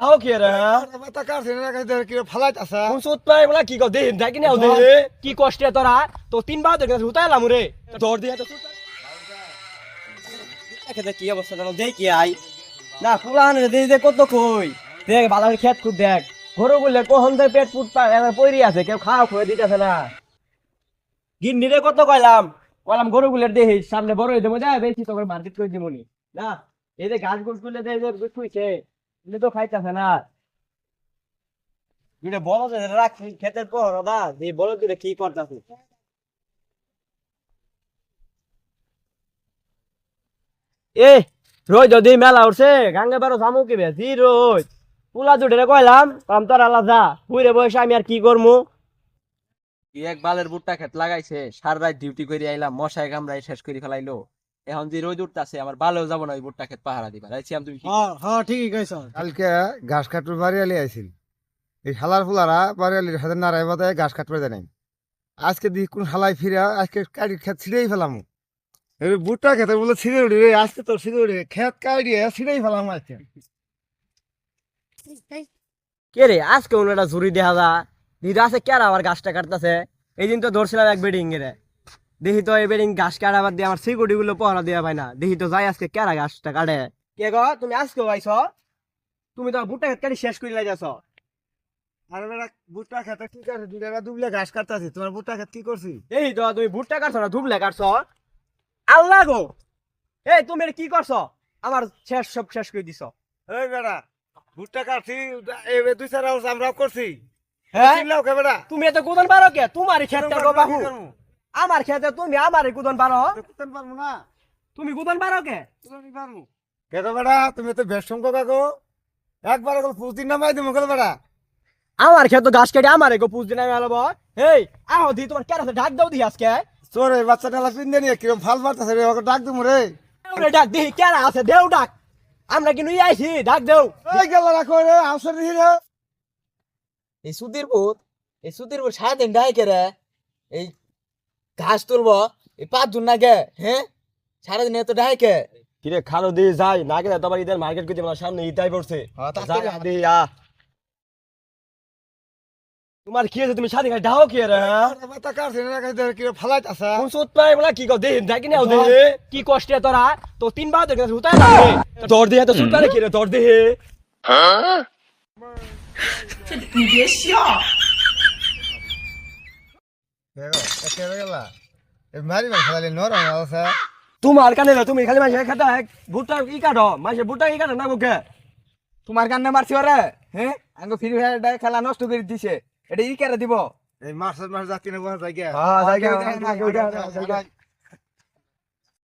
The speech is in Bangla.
আও কি রে মাথা কাটছে না কাছে কি ফালাইত আছে? কোন সুত পাই বলা কি কও দে দেখি না দে। কি কষ্টে তোরা তো তিন বার দেখে হুতাইলাম রে দিয়া তো সুত দেখে কি অবস্থা জানো দেখ কি আই। না পুরান রে দে দে কত কই। দেখ ভালো খেত খুব দেখ। গরু বললে কখন থেকে পেট ফুট পা এবার পইরি আছে কেউ খাওয়া খুঁয়ে দিতেছে না। গিন্নি রে কত কইলাম? কইলাম গরু গুলো দেখি সামনে বড় হইতে মজা বেশি তোকে মার্কেট করে দিবনি না এই যে গাছ গুছগুলো দে যে তো খাইতেছে না। এটা বলো যে রাখ খেতের পর দা এই বলো দিলে কি করতাছে। এ রোজ যদি মেলা উঠছে গাঙ্গে বারো জামু কি বেশি রোজ। পুলা দুটে কইলাম কাম তোর আলা যা বুড়ে বয়সে আমি আর কি করব এক বালের বুটটা খেত লাগাইছে সার রাত ডিউটি করে আইলাম মশায় কামড়াই শেষ করে ফেলাইলো। এখন যে রোদ উঠতাছে আমার ভালো যাব না ওই বুটটা খেত পাহারা দিবা। রাইছিলাম তুমি কি? হ্যাঁ হ্যাঁ ঠিকই কইছ। কালকে ঘাস কাটুর বাড়িয়ালি আইছিল। এই হালার ফুলারা বাড়িয়ালির হাতে নারায় বাদায় ঘাস কাটবে দেয় নাই আজকে দি কোন হালাই ফিরে আজকে কাটি খেত ছিঁড়েই ফেলাম। এই বুটটা খেতে বলে ছিঁড়ে উঠি রে আজকে তোর ছিঁড়ে উঠি খেত কাটিয়ে ছিঁড়েই ফেলাম আজকে। কে রে আজকে ওনারা ঝুরি দেখা যা দিদা আছে কে আবার গাছটা কাটতেছে? এই দিন তো ধরছিলাম এক বেডিং রে। দেখি তো এই বেডিং ঘাস কাটাবার দিয়ে আমার সিকিউরিটি গুলো পহরা দেওয়া পায় না। দেখি তো যাই আজকে কেরা গাছটা কাটে। কে গো তুমি আজকে আইছ? তুমি তো বুটটা খেত কাটি শেষ করে যাইছ আর বেটা বুটটা খেতে কি করছে দুই টাকা দুবলে ঘাস কাটতেছি তোমার বুটটা খেত কি করছি? এই তো তুমি ভুট্টা কাটছো না কাটছো? আল্লাহ গো! এই তুমি কি করছ? আমার শেষ সব শেষ করে দিছ। এই বেটা বুটটা কাটছি এবার দুই চার হাউস আমরা করছি। হ্যাঁ? তুমি এত কুদন পারো কে? তোমার খেতে বাহু আমার খেতে তুমি আমার কুদন পারো? করতে পারব না। তুমি কুদন পারো কে? কেন বেটা? তুমি তো বেশ সংখ্যক কাকো একবার এখন পুঁতির নামাই দিবো কেন বেটা? আমার খেতে গাছ কেটে আমার গো পুজ দিন আলব এই আহ দি তোমার কেন ডাক দাও দি আজকে। এই বাচ্চা টালা পিন নিয়ে কিরম ফাল মারতেছে রে ওকে ডাক দিবো রে। ওরে ডাক দি কেন আছে দেও ডাক। আমরা কিন্তু আইছি? ডাক দেও। এই গেল রাখো রে আসর দিহি রে। এই সুতির বুট এই সুতির বুট সারাদিন ডাই কেরে এই ঘাস তুলবো এই পাঁচ জন না গে হ্যাঁ সারাদিন এত ডাই কে? কিরে খালো দি যাই না গেলে তোমার ঈদের মার্কেট করতে আমার সামনে ইটাই পড়ছে। দি আ। তোমার কি হয়েছে? তুমি শাদি খাই ডাও কি রে হ্যাঁ? মাথা কাটছে না কাছে কিরম ফালাইত আছে কোন সুত পাই বলা কি কও দে দেখি না দে। কি কষ্টে তোরা তো তিন বার দেখে হুতাই না দৌড় দিয়ে তো সুত পারে কি রে দৌড় দিয়ে দেখো একে গেলা এই মারি মারি খেলালি নরম আছে তোমার কানে না তুমি খালি মাসে খেতা ভুট্টা কি কাটো? মাসে ভুট্টা কি কাটো না বুকে? তোমার কান্না মারছি ওরে হ্যাঁ আঙ্গ ফ্রি ফায়ার খেলা নষ্ট করে দিছে। এটা ই কেরে দিব? এই মাছ মাছ যাত্রী না যায় হ্যাঁ, যাই গে,